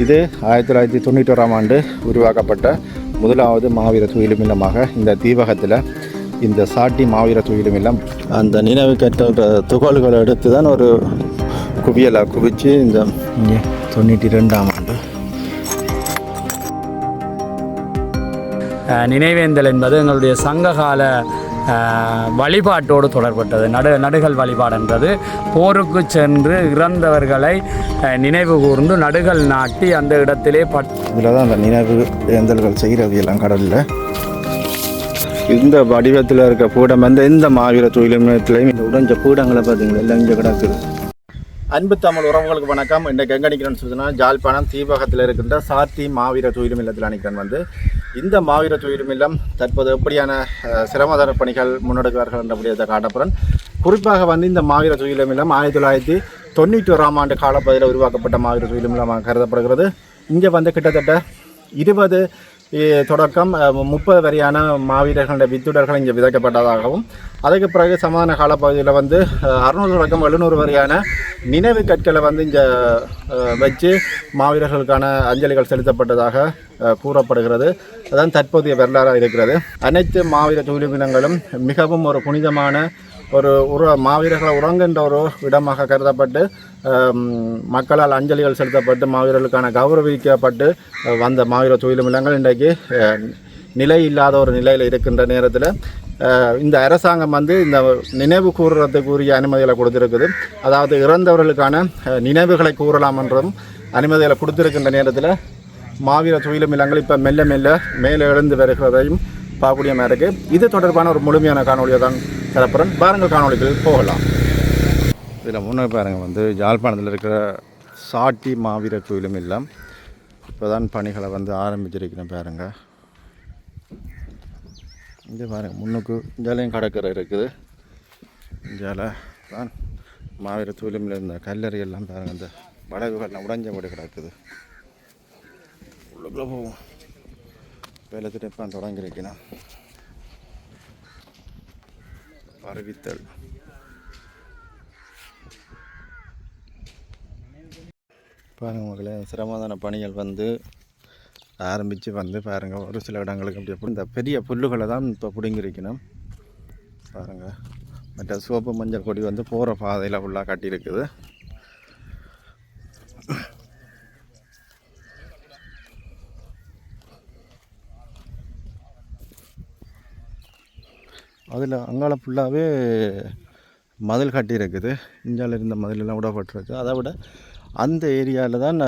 இது ஆயிரத்தி தொள்ளாயிரத்தி தொண்ணூற்றி ஓராம் ஆண்டு உருவாக்கப்பட்ட முதலாவது மாவீர துயிலும் இல்லமாக இந்த தீபகத்தில் இந்த சாட்டி மாவீர துயிலும் இல்லம். அந்த நினைவு கற்ற துகள்களை எடுத்து தான் ஒரு குவியலாக குவிச்சு இந்த தொண்ணூற்றி ரெண்டாம் ஆண்டு. நினைவேந்தல் என்பது எங்களுடைய சங்ககால வழிபாட்டோடு தொடர்பட்டது. நடு நடுகள் வழிபாடுன்றது போருக்கு சென்று இறந்தவர்களை நினைவு கூர்ந்து நடுகள் நாட்டி அந்த இடத்திலே பட் இதில் தான் அந்த நினைவு ஏந்தல்கள் செய்கிறது எல்லாம் கடலில். இந்த வடிவத்தில் இருக்க பீடம் வந்து இந்த மாவீர தொழில்நுட்பத்திலையும் இந்த உடைஞ்ச பீடங்களை பார்த்தீங்களா எல்லாம் இங்கே கிடக்குது. அன்பு தமிழ் உறவுகளுக்கு வணக்கம். இன்றைக்கு எங்கே நிற்கிறேன்னு சொல்லுன்னா ஜாழ்ப்பாணம் தீபகத்தில் இருக்கின்ற சாத்தி மாவீர துயிலும் இல்லத்தில் நிற்கிறேன் வந்து. இந்த மாவீர துயிலும் இல்லம் தற்போது எப்படியான அஹ், சிரமதர பணிகள் முன்னெடுக்கிறார்கள் என்ற விடயத்தை காட்டப்புறன் குறிப்பாக வந்து இந்த மாவீர துயிலும் இல்லம் ஆயிரத்தி தொள்ளாயிரத்தி தொண்ணூற்றி ஓராம் ஆண்டு காலப்பகுதியில் உருவாக்கப்பட்ட மாவீர துயிலும் இல்லமாக கருதப்படுகிறது. இங்கே வந்து கிட்டத்தட்ட இருபது தொடக்கம் முப்பது வரையான மாவீரர்களுடைய வித்துடர்கள் இங்கே விதைக்கப்பட்டதாகவும் அதுக்கு பிறகு சமாதான காலப்பகுதியில் வந்து அறுநூறு தொடக்கம் எழுநூறு வரையான நினைவு கற்களை வந்து இங்கே வச்சு மாவீரர்களுக்கான அஞ்சலிகள் செலுத்தப்பட்டதாக கூறப்படுகிறது அதான் தற்போதைய வரலாறாக இருக்கிறது அனைத்து மாவீர தொழிலினங்களும் மிகவும் ஒரு புனிதமான ஒரு உற மாவீரர்களை உறங்குகின்ற ஒரு இடமாக கருதப்பட்டு மக்களால் அஞ்சலிகள் செலுத்தப்பட்டு மாவீரர்களுக்கான கௌரவிக்கப்பட்டு வந்த மாவீர தொழில் இல்லங்கள் இன்றைக்கு நிலை இல்லாத ஒரு நிலையில் இருக்கின்ற நேரத்தில் இந்த அரசாங்கம் வந்து இந்த நினைவு கூறுறதுக்குரிய அனுமதிகளை கொடுத்துருக்குது. அதாவது இறந்தவர்களுக்கான நினைவுகளை கூறலாம் என்றும் அனுமதிகளை கொடுத்துருக்கின்ற நேரத்தில் மாவீர தொழிலும் இல்லங்கள் இப்போ மெல்ல மெல்ல மேலே எழுந்து வருகிறதையும் பார்க்கக்கூடிய மாதிரி இருக்குது இது தொடர்பான ஒரு முழுமையான காணொலியை தான் தரப்புறன் பாருங்கள் காணொலிகள் போகலாம். இதில் முன்னே பாருங்க வந்து யாழ்ப்பாணத்தில் இருக்கிற சாட்டி மாவீர கோயிலும் இல்லம் இப்போ தான் பணிகளை வந்து ஆரம்பிச்சிருக்கிறேன் பாருங்க. இங்கே பாருங்க முன்னுக்கு இஞ்சாலையும் கடற்கரை இருக்குது. இஞ்சால தான் மாவீர கோயிலும் இருந்த கல்லறை எல்லாம் பாருங்க இந்த வடகுகள்லாம் உடைஞ்சபடி கிடக்குது. உள்ளுக்குள்ளே போவோம். வேலை திட்டம் தொடங்கியிருக்கணும் அறிவித்தல் பாருங்க மக்களே சிரமதான பணிகள் வந்து ஆரம்பித்து வந்து பாருங்கள் ஒரு சில இடங்களுக்கு அப்படி எப்படி இந்த பெரிய புல்லுகளை தான் இப்போ பிடுங்கிருக்கணும் பாருங்கள் மற்ற சிவப்பு மஞ்சள் கொடி வந்து போகிற பாதையில் ஃபுல்லாக கட்டியிருக்குது. அதில் அங்கால ஃபுல்லாகவே மதில் கட்டியிருக்குது. இந்தியாவில் இருந்த மதிலெல்லாம் விடப்பட்டிருக்கு. அதை விட அந்த ஏரியாவில் தான்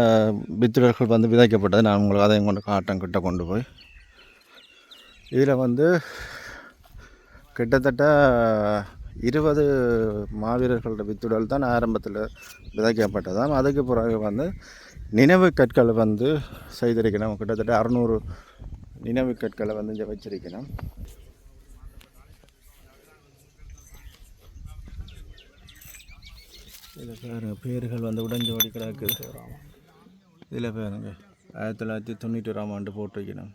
வித்துடர்கள் வந்து விதைக்கப்பட்டது. நான் உங்களுக்கு அதையும் கொண்டு காட்டம் கிட்ட கொண்டு போய். இதில் வந்து கிட்டத்தட்ட இருபது மாவீரர்களோட வித்துடல் தான் ஆரம்பத்தில் விதைக்கப்பட்டதாம். அதுக்கு பிறகு வந்து நினைவு கற்களை வந்து செய்திருக்கணும். கிட்டத்தட்ட அறநூறு நினைவு கற்களை வந்து இங்கே வச்சிருக்கணும். இதில் பாருங்க பேர்கள் வந்து உடைஞ்சோடி கிடக்குது. இதில் பாருங்க ஆயிரத்தி தொள்ளாயிரத்தி தொண்ணூற்றி ஓராம் ஆண்டு போட்டு வைக்கணும்.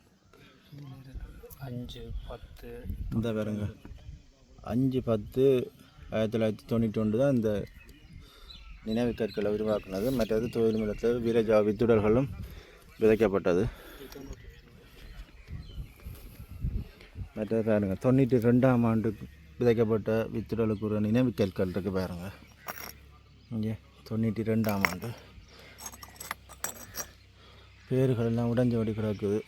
அஞ்சு பத்து. இந்த பாருங்க அஞ்சு பத்து ஆயிரத்தி தொள்ளாயிரத்தி தொண்ணூற்றி ஒன்று தான் இந்த நினைவு கற்களை உருவாக்குனது. மற்றது தொழில் நிலத்தில் வீரஜா வித்துடர்களும் விதைக்கப்பட்டது. மற்றது பாருங்க தொண்ணூற்றி ரெண்டாம் ஆண்டு விதைக்கப்பட்ட வித்துடலுக்கு ஒரு நினைவு கற்கள் இருக்கு பாருங்க. இங்கே தொண்ணூற்றி ரெண்டாம் ஆண்டு. பேர்கள் எல்லாம் உடைஞ்சபடி கிடக்குது.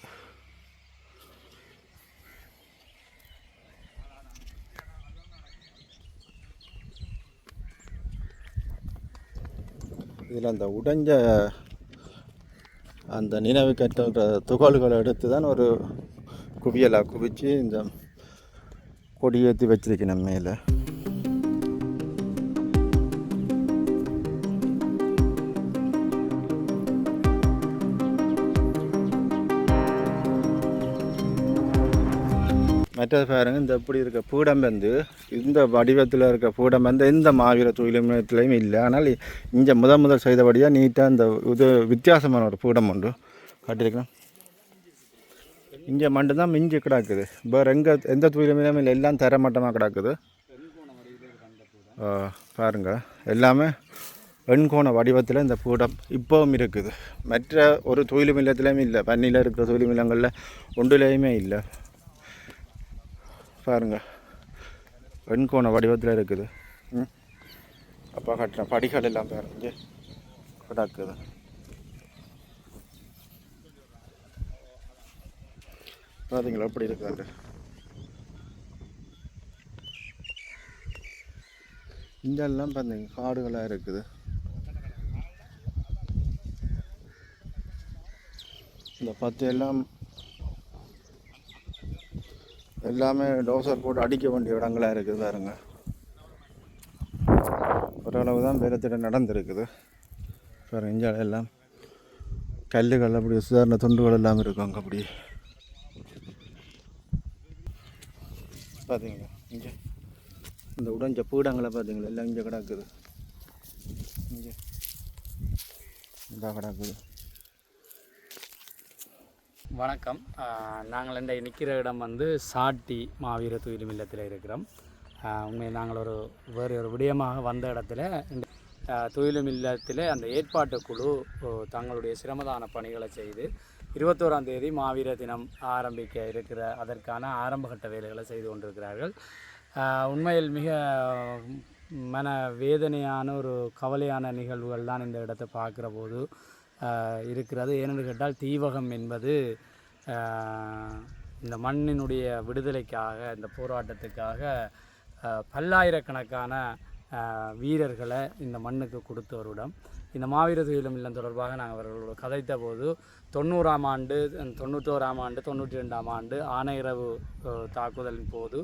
இதில் அந்த உடைஞ்ச அந்த நினைவு கட்டுற துகள்களை எடுத்து தான் ஒரு குவியலாக குவித்து இந்த கொடியேற்றி வச்சிருக்கணும் மேலே. மற்றது பாருங்க இந்த இப்படி இருக்க பூடம் வந்து இந்த வடிவத்தில் இருக்க பூடம் வந்து எந்த மாவீர தொழில்நுட்பத்திலையும் இல்லை. ஆனால் இங்கே முதல் முதல் செய்தபடியாக நீட்டாக இந்த இது வித்தியாசமான ஒரு பூடம் உண்டு. காட்டியிருக்கிறேன். இங்கே மட்டும்தான் மிஞ்சி கிடக்குது. வேறு எங்கே எந்த தொழிலுமே இல்லை எல்லாம் தரமட்டமாக கிடக்குது. பாருங்கள் எல்லாமே வெண்கோண வடிவத்தில் இந்த பூடம் இப்போவும் இருக்குது. மற்ற ஒரு தொழில் இல்லத்துலேயுமே இல்லை பன்னியில் இருக்கிற தொழில் மில்லங்களில் ஒன்றுலேயுமே இல்லை. பாருங்கள் வெண்கோண வடிவத்தில் இருக்குது. ம். அப்பா கட்டுறேன் படிகள் எல்லாம் பாருங்க. இங்கே கிடக்குது. பார்த்தீங்களா எப்படி இருக்காங்க? இங்கெல்லாம் பார்த்தீங்க காடுகளாக இருக்குது. இந்த பத்து எல்லாம் எல்லாமே டோசர் போட்டு அடிக்க வேண்டிய இடங்களாக இருக்குது பாருங்க. ஓரளவு தான் பேரத்திட நடந்திருக்குது. பாருங்க இஞ்சால எல்லாம் கல்லுகள் அப்படி சுதாரண துண்டுகள் எல்லாம் இருக்கும் அங்கே அப்படி. பார்த்தீங்களா இங்கே. இந்த உடஞ்ச பீடங்களை பார்த்தீங்களா எல்லாம் இங்கே கிடக்குது. இங்கே. இதாக கிடக்குது. வணக்கம். நாங்கள் இந்த நிற்கிற இடம் வந்து சாட்டி மாவீர துயிலும் இல்லத்தில் இருக்கிறோம். உண்மையை நாங்கள் ஒரு வேறு ஒரு விடயமாக வந்த இடத்துல இந்த துயிலும் இல்லத்தில் அந்த ஏற்பாட்டு குழு தங்களுடைய சிரமதான பணிகளை செய்து இருபத்தோராம் தேதி மாவீர தினம் ஆரம்பிக்க இருக்கிற அதற்கான ஆரம்பகட்ட வேலைகளை செய்து கொண்டிருக்கிறார்கள். உண்மையில் மிக மன வேதனையான ஒரு கவலையான நிகழ்வுகள் தான் இந்த இடத்தை பார்க்குற போது இருக்கிறது. ஏனென்று கேட்டால் தீவகம் என்பது இந்த மண்ணினுடைய விடுதலைக்காக இந்த போராட்டத்துக்காக பல்லாயிரக்கணக்கான வீரர்களை இந்த மண்ணுக்கு கொடுத்தவரிடம் இந்த மாவீர துயிலும் இல்லம் தொடர்பாக நாங்கள் அவர்களோடு கதைத்த போது தொண்ணூறாம் ஆண்டு தொண்ணூற்றோராம் ஆண்டு தொண்ணூற்றி ரெண்டாம் ஆண்டு ஆனையிரவு தாக்குதலின் போது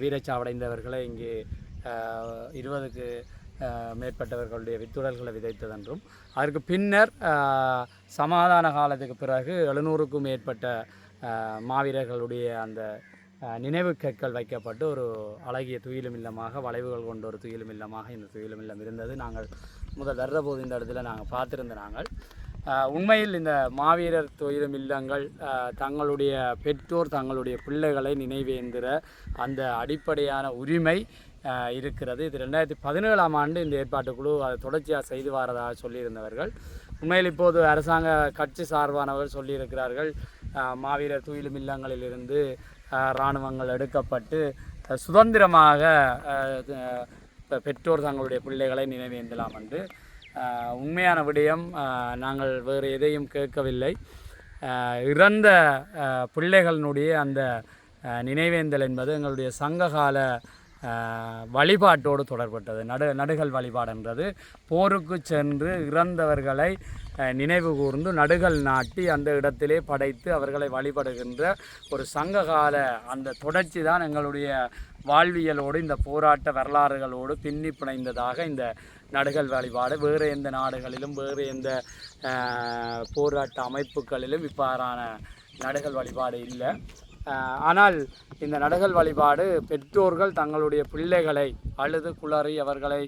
வீரச்சாவடைந்தவர்களை இங்கே இருபதுக்கு மேற்பட்டவர்களுடைய வித்துடல்களை விதைத்ததென்றும் அதற்கு பின்னர் சமாதான காலத்துக்கு பிறகு எழுநூறுக்கும் மேற்பட்ட மாவீரர்களுடைய அந்த நினைவு கற்கள் வைக்கப்பட்டு ஒரு அழகிய துயிலும் இல்லமாக வளைவுகள் கொண்ட ஒரு துயிலும் இல்லமாக இந்த துயிலும் இல்லம் இருந்தது. நாங்கள் முதல் வர்றபோது இந்த இடத்துல நாங்கள் பார்த்துருந்த நாங்கள். உண்மையில் இந்த மாவீரர் துயிலும் இல்லங்கள் தங்களுடைய பெற்றோர் தங்களுடைய பிள்ளைகளை நினைவேந்திர அந்த அடிப்படையான உரிமை இருக்கிறது. இது ரெண்டாயிரத்தி பதினேழாம் ஆண்டு இந்த ஏற்பாட்டு குழு அதை தொடர்ச்சியாக செய்து வரதாக சொல்லியிருந்தவர்கள். உண்மையில் இப்போது அரசாங்க கட்சி சார்பானவர்கள் சொல்லியிருக்கிறார்கள் மாவீரர் துயிலும் இல்லங்களிலிருந்து இராணுவங்கள் எடுக்கப்பட்டு சுதந்திரமாக பெற்றோர் தங்களுடைய பிள்ளைகளை நினைவேந்தலாம் என்று. உண்மையான விடயம் நாங்கள் வேறு எதையும் கேட்கவில்லை. இறந்த பிள்ளைகளினுடைய அந்த நினைவேந்தல் என்பது எங்களுடைய சங்ககால வழிபாட்டோடு தொடர்பட்டது. நடு நடுகள் வழிபாடுன்றது போருக்கு சென்று இறந்தவர்களை நினைவு கூர்ந்து நடுகள் நாட்டி அந்த இடத்திலே படைத்து அவர்களை வழிபடுகின்ற ஒரு சங்ககால அந்த தொடர்ச்சி தான் எங்களுடைய வாழ்வியலோடு இந்த போராட்ட வரலாறுகளோடு பின்னி பிணைந்ததாக இந்த நடுகள் வழிபாடு. வேறு எந்த நாடுகளிலும் வேறு எந்த போராட்ட அமைப்புகளிலும் இவ்வாறான நடுகள் வழிபாடு இல்லை. ஆனால் இந்த நடகல் வழிபாடு பெற்றோர்கள் தங்களுடைய பிள்ளைகளை அழுது குளறி அவர்களை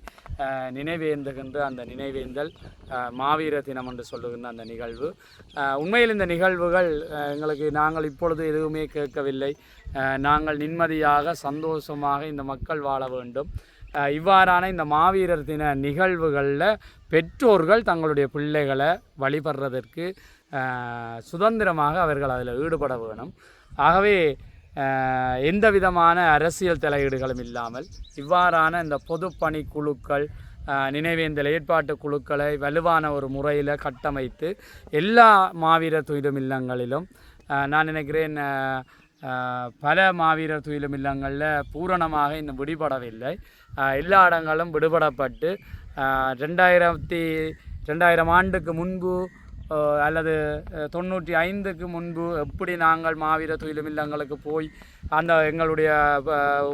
நினைவேந்துகின்ற அந்த நினைவேந்தல் மாவீர தினம் என்று சொல்லுகின்ற அந்த நிகழ்வு. உண்மையில் இந்த நிகழ்வுகள் எங்களுக்கு நாங்கள் இப்பொழுது எதுவுமே கேட்கவில்லை. நாங்கள் நிம்மதியாக சந்தோஷமாக இந்த மக்கள் வாழ வேண்டும். இவ்வாறான இந்த மாவீரர் தின நிகழ்வுகளில் பெற்றோர்கள் தங்களுடைய பிள்ளைகளை வழிபடுறதற்கு சுதந்திரமாக அவர்கள் அதில் ஈடுபட வேணும். ஆகவே எந்த விதமான அரசியல் தலையீடுகளும் இல்லாமல் இவ்வாறான இந்த பொதுப்பணி குழுக்கள் நினைவேந்தல் ஏற்பாட்டு குழுக்களை வலுவான ஒரு முறையில் கட்டமைத்து எல்லா மாவீரர் துயிலும் இல்லங்களிலும் நான் நினைக்கிறேன் பல மாவீரர் துயிலும் இல்லங்களில் பூரணமாக இன்னும் விடுபடவில்லை. எல்லா இடங்களும் விடுபடப்பட்டு ரெண்டாயிரத்தி ரெண்டாயிரம் ஆண்டுக்கு முன்பு அல்லது தொண்ணூற்றி ஐந்துக்கு முன்பு எப்படி நாங்கள் மாவீர துயிலும் இல்லங்களுக்கு போய் அந்த எங்களுடைய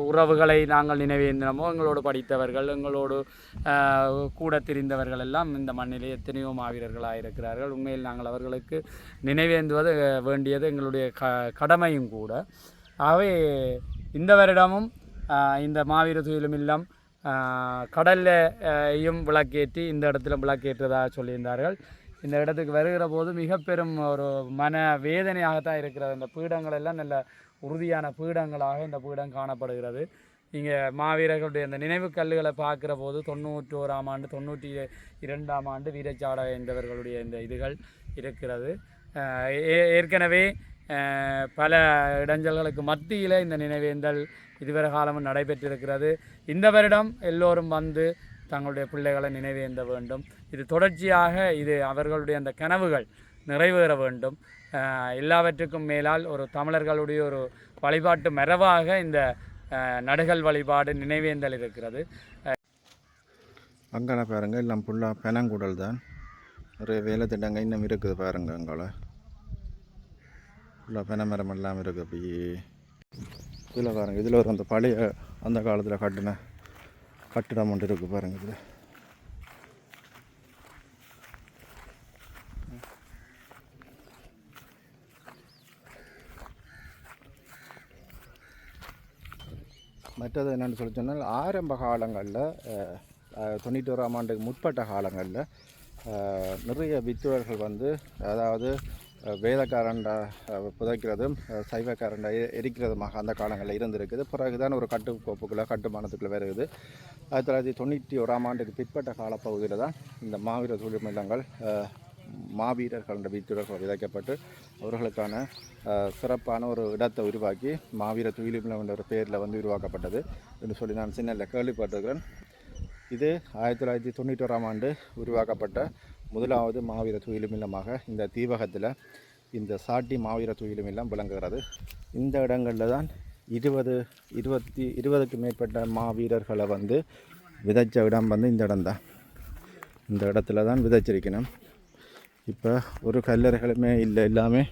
உறவுகளை நாங்கள் நினைவேந்தினமோ எங்களோடு படித்தவர்கள் எங்களோடு கூட திரிந்தவர்கள் எல்லாம் இந்த மண்ணிலே எத்தனையோ மாவீரர்களாக இருக்கிறார்கள். உண்மையில் நாங்கள் அவர்களுக்கு நினைவேந்துவது வேண்டியது எங்களுடைய க கடமையும் கூட. ஆகவே இந்த வருடமும் இந்த மாவீர துயிலும் இல்லம் கடல்லையும் விளக்கேற்றி இந்த இடத்துல விளக்கேற்றதாக சொல்லியிருந்தார்கள். இந்த இடத்துக்கு வருகிற போது மிக பெரும் ஒரு மன வேதனையாகத்தான் இருக்கிறது. இந்த பீடங்கள் எல்லாம் நல்ல உறுதியான பீடங்களாக இந்த பீடம் காணப்படுகிறது. இங்கே மாவீரர்களுடைய அந்த நினைவு கல்லுகளை பார்க்குற போது தொண்ணூற்றி ஓராம் ஆண்டு தொண்ணூற்றி இரண்டாம் ஆண்டு வீரச்சாட வேந்தவர்களுடைய இந்த இதுகள் இருக்கிறது. ஏ- ஏற்கனவே பல இடைஞ்சல்களுக்கு மத்தியில் இந்த நினைவேந்தல் இதுவரை காலமும் நடைபெற்றிருக்கிறது. இந்த வருடம் எல்லோரும் வந்து தங்களுடைய பிள்ளைகளை நினைவேந்த வேண்டும். இது தொடர்ச்சியாக இது அவர்களுடைய அந்த கனவுகள் நிறைவேற வேண்டும். எல்லாவற்றுக்கும் மேலால் ஒரு தமிழர்களுடைய ஒரு வழிபாட்டு மரபாக இந்த நடுகள் வழிபாடு நினைவேந்தல் இருக்கிறது. அங்கே பாருங்க எல்லாம் ஃபுல்லாக பெனங்குடல் தான். நிறைய வேலை திட்டங்க இன்னும் இருக்குது பாருங்க அங்கே ஃபுல்லாக பென மரம் எல்லாம் இருக்குது அப்படி இதில் பாருங்கள் இதில் ஒரு அந்த பழைய அந்த காலத்தில் கட்டின கட்டிடம் ஒன்று இருக்குது பாருங்கள் இதில். மற்றது என்னென்னு சொல்லி சொன்னால் ஆரம்ப காலங்களில் தொண்ணூற்றி ஓராம் ஆண்டுக்கு முற்பட்ட காலங்களில் நிறைய வித்துவர்கள் வந்து அதாவது அஹ், வேதக்காரண்டா புதைக்கிறதும் அஹ், சைவக்காரண்டா எரிக்கிறதுமாக அந்த காலங்களில் இருந்திருக்குது. பிறகுதான் ஒரு கட்டுக்கோப்புக்குள்ளே கட்டுமானத்துக்குள்ளே வருகுது. ஆயிரத்தி தொள்ளாயிரத்தி தொண்ணூற்றி ஓராம் ஆண்டுக்கு பிற்பட்ட காலப்பகுதியில் தான் இந்த மாவீர தொழில் தொழில்நிலங்கள் மாவீரர்கள் என்ற வித்துழர்கள் விதைக்கப்பட்டு அவர்களுக்கான சிறப்பான ஒரு இடத்தை உருவாக்கி மாவீர துயிலிமிலம் என்ற ஒரு பேரில் வந்து உருவாக்கப்பட்டது என்று சொல்லி நான் சின்ன கேள்விப்பட்டிருக்கிறேன். இது ஆயிரத்தி தொள்ளாயிரத்தி தொண்ணூற்றி ஆண்டு உருவாக்கப்பட்ட முதலாவது மாவீர துயிலுமில்லமாக இந்த தீபகத்தில் இந்த சாட்டி மாவீர துயிலுமில்லம் விளங்குகிறது. இந்த இடங்களில் தான் இருபது இருபத்தி இருபதுக்கு மேற்பட்ட மாவீரர்களை வந்து விதைச்ச இடம் வந்து இந்த இடம்தான். இந்த இடத்துல தான் விதைச்சிருக்கணும். இப்போ ஒரு கல்லறைகளுமே இல்லை எல்லாமே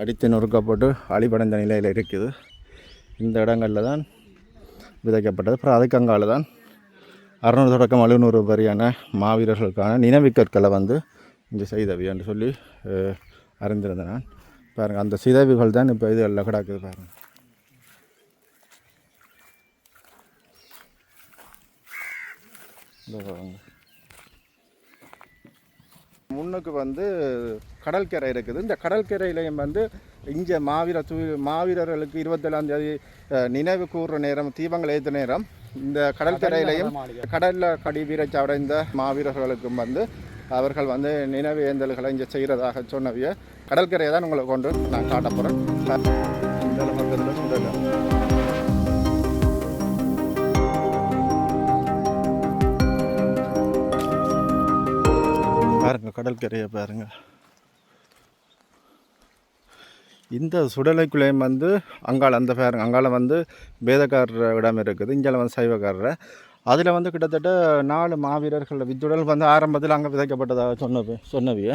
அடித்து நொறுக்கப்பட்டு அழிபடைந்த நிலையில் இருக்குது. இந்த இடங்களில் தான் விதைக்கப்பட்டது. அப்புறம் அதுக்கு அங்கால தான் அறுநூறு தொடக்கம் அழுநூறு வரையான மாவீரர்களுக்கான நினைவு கற்களை வந்து இங்கே செய்தவி என்று சொல்லி அறிந்திருந்தேன் நான். பாருங்கள் அந்த சிதைவுகள் தான் இப்போ இது எல்லாம் கிடக்குது பாருங்கள் இந்த பாருங்கள் முன்னுக்கு வந்து கடற்கரை இருக்குது. இந்த கடற்கரையிலையும் வந்து இங்கே மாவீர தூ மாவீரர்களுக்கு இருபத்தேழாம் தேதி நினைவு கூறுற நேரம் தீபங்கள் ஏற்ற நேரம் இந்த கடற்கரையிலையும் கடலில் கடி வீரச்சடைந்த மாவீரர்களுக்கும் வந்து அவர்கள் வந்து நினைவு ஏந்தல்களை இங்கே செய்கிறதாக சொன்னவிய கடற்கரையை தான் உங்களை கொண்டு நான் காட்ட போகிறேன் இந்த பாருங்கள் பாருங்க கடற்கரையை பாருங்கள் இந்த சுடலைக்குள்ளேயும் வந்து அங்காள் அந்த பேருங்க அங்கால வந்து வேதக்காரர் இடம் இருக்குது இங்கே வந்து சைவக்காரர். அதில் வந்து கிட்டத்தட்ட நாலு மாவீரர்கள் வித்துடல் வந்து ஆரம்பத்தில் அங்கே விதைக்கப்பட்டதாக சொன்னது சொன்னவிய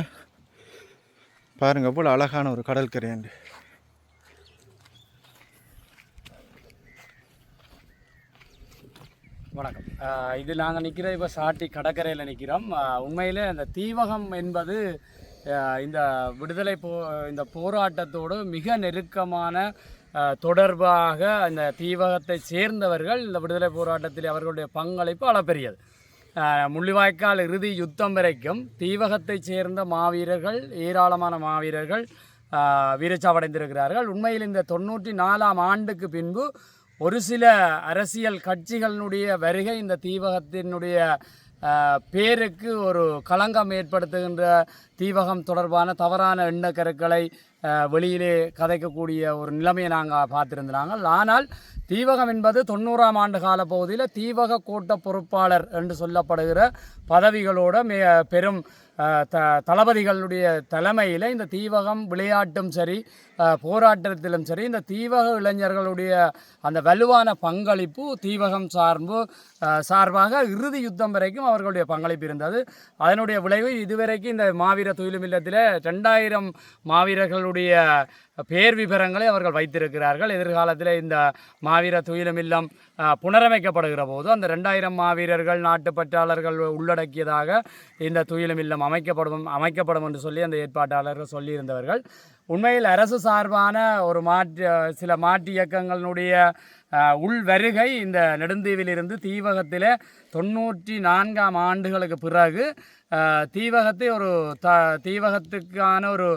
பாருங்க போல் அழகான ஒரு கடற்கரையாண்டு வணக்கம். இது நாங்கள் நிற்கிற இப்போ சாட்டி கடற்கரையில் நிற்கிறோம் உண்மையில் இந்த தீவகம் என்பது இந்த விடுதலை போ இந்த போராட்டத்தோடு மிக நெருக்கமான தொடர்பாக இந்த தீவகத்தை சேர்ந்தவர்கள் இந்த விடுதலை போராட்டத்தில் அவர்களுடைய பங்களிப்பு அளப்பெரியது. முள்ளிவாய்க்கால் இறுதி யுத்தம் வரைக்கும் தீவகத்தைச் சேர்ந்த மாவீரர்கள் ஏராளமான மாவீரர்கள் வீரச்சாவடைந்திருக்கிறார்கள். உண்மையில் இந்த தொண்ணூற்றி நாலாம் ஆண்டுக்கு பின்பு ஒரு சில அரசியல் கட்சிகளினுடைய வருகை இந்த தீவகத்தினுடைய பேருக்கு ஒரு களங்கம் ஏற்படுத்துகின்ற தீவகம் தொடர்பான தவறான எண்ணக்கருக்களை வெளியிலே கதைக்கக்கூடிய ஒரு நிலைமையை நாங்கள் பார்த்திருந்தாங்க ஆனால் தீவகம் என்பது தொண்ணூறாம் ஆண்டு கால பகுதியில் தீவக கோட்ட பொறுப்பாளர் என்று சொல்லப்படுகிற பதவிகளோட மே பெரும் த தளபதிகளுடைய தலைமையில் இந்த தீவகம் விளையாட்டும் சரி போராட்டத்திலும் சரி இந்த தீவக இளைஞர்களுடைய அந்த வலுவான பங்களிப்பு தீவகம் சார்பு சார்பாக இறுதி யுத்தம் வரைக்கும் அவர்களுடைய பங்களிப்பு இருந்தது. அதனுடைய விளைவு இதுவரைக்கும் இந்த மாவீர துயிலும் இல்லத்தில் ரெண்டாயிரம் மாவீரர்களுடைய பேர் விவரங்களை அவர்கள் வைத்திருக்கிறார்கள். எதிர்காலத்தில் இந்த மாவீர துயிலும் இல்லம் புனரமைக்கப்படுகிற போது அந்த ரெண்டாயிரம் மாவீரர்கள் நாட்டுப்பற்றாளர்கள் உள்ளடக்கியதாக இந்த துயிலும் இல்லம் அமைக்கப்படும் அமைக்கப்படும் என்று சொல்லி அந்த ஏற்பாட்டாளர்கள் சொல்லியிருந்தவர்கள். உண்மையில் அரசு சார்பான ஒரு மாற்று சில மாற்று இயக்கங்களினுடைய உள் வருகை இந்த நெடுந்தீவிலிருந்து தீவகத்தில் தொண்ணூற்றி நான்காம் ஆண்டுகளுக்கு பிறகு தீவகத்தை ஒரு த தீவகத்துக்கான ஒரு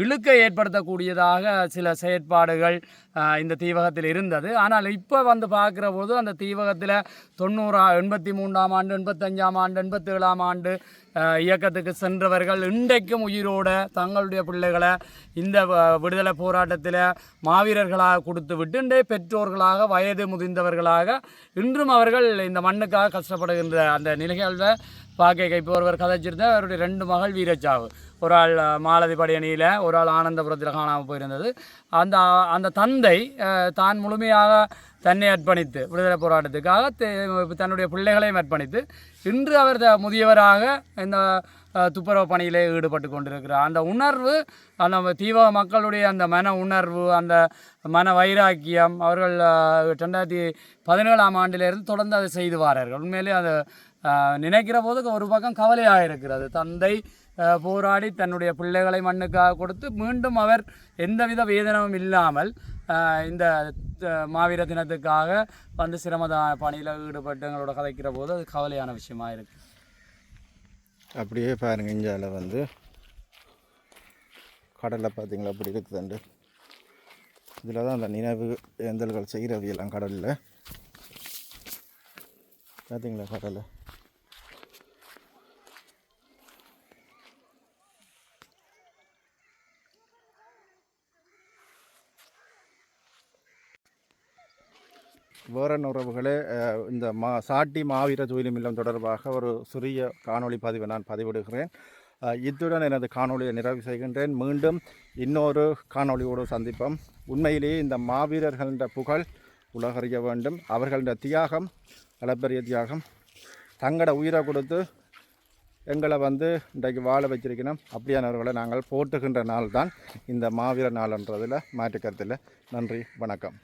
இழுக்கை ஏற்படுத்தக்கூடியதாக சில செயற்பாடுகள் இந்த தீவகத்தில் இருந்தது. ஆனால் இப்போ வந்து பார்க்குற போது அந்த தீவகத்தில் தொண்ணூறா எண்பத்தி மூன்றாம் ஆண்டு எண்பத்தஞ்சாம் ஆண்டு எண்பத்தேழாம் ஆண்டு இயக்கத்துக்கு சென்றவர்கள் இன்றைக்கும் உயிரோட தங்களுடைய பிள்ளைகளை இந்த விடுதலை போராட்டத்தில் மாவீரர்களாக கொடுத்து விட்டு இன்றைய பெற்றோர்களாக வயது முதிர்ந்தவர்களாக இன்றும் அவர்கள் இந்த மண்ணுக்காக கஷ்டப்படுகின்ற அந்த நிலைகளில் பார்க்க இப்போ ஒருவர் கதைச்சிருந்தா அவருடைய ரெண்டு மகள் வீரச்சாவு. ஒரு ஆள் மாலதி படையணியில் ஒரு ஆள் ஆனந்தபுரத்தில் காணாமல் போயிருந்தது. அந்த அந்த தந்தை தான் முழுமையாக தன்னை அர்ப்பணித்து விடுதலை போராட்டத்துக்காக தே- தன்னுடைய பிள்ளைகளையும் அர்ப்பணித்து இன்று அவர் த- முதியவராக இந்த துப்புரவு பணியிலே ஈடுபட்டு கொண்டிருக்கிறார். அந்த உணர்வு அந்த தீவ மக்களுடைய அந்த மன உணர்வு அந்த மன வைராக்கியம் அவர்கள் ரெண்டாயிரத்தி பதினேழாம் ஆண்டிலிருந்து தொடர்ந்து அதை செய்து வாரார்கள். உண்மையிலே அது நினைக்கிற போது ஒரு பக்கம் கவலையாக இருக்கிறது தந்தை போராடி தன்னுடைய பிள்ளைகளை மண்ணுக்காக கொடுத்து மீண்டும் அவர் எந்தவித வேதனமும் இல்லாமல் இந்த மாவீர தினத்துக்காக வந்து சிரமத பணியில் ஈடுபட்டு எங்களோட கதைக்கிற போது அது கவலையான விஷயமா இருக்கு. அப்படியே பாருங்க இஞ்சால வந்து கடலில் பார்த்தீங்களா? அப்படி இருக்குதுண்டு. இதில் தான் அந்த நினைவு ஏந்தல்கள் செய்கிறவையெல்லாம் கடலில். பார்த்தீங்களா கடலை? வேறன் உறவுகளே இந்த மா சாட்டி மாவீர துயிலும் இல்லம் தொடர்பாக ஒரு சிறிய காணொளி பதிவை நான் பதிவிடுகிறேன். இத்துடன் எனது காணொளியை நிறைவு செய்கின்றேன். மீண்டும் இன்னொரு காணொளியோடு சந்திப்போம். உண்மையிலேயே இந்த மாவீரர்களின் புகழ் உலகறிய வேண்டும். அவர்களின் தியாகம் அளப்பரிய தியாகம் தங்களோட உயிரை கொடுத்து எங்களை வந்து இன்றைக்கு வாழ வச்சிருக்கணும் அப்படியானவர்களை நாங்கள் போட்டுகின்ற நாள் தான் இந்த மாவீர நாள்ன்றதில் மாற்றுக்கருத்தில். நன்றி வணக்கம்.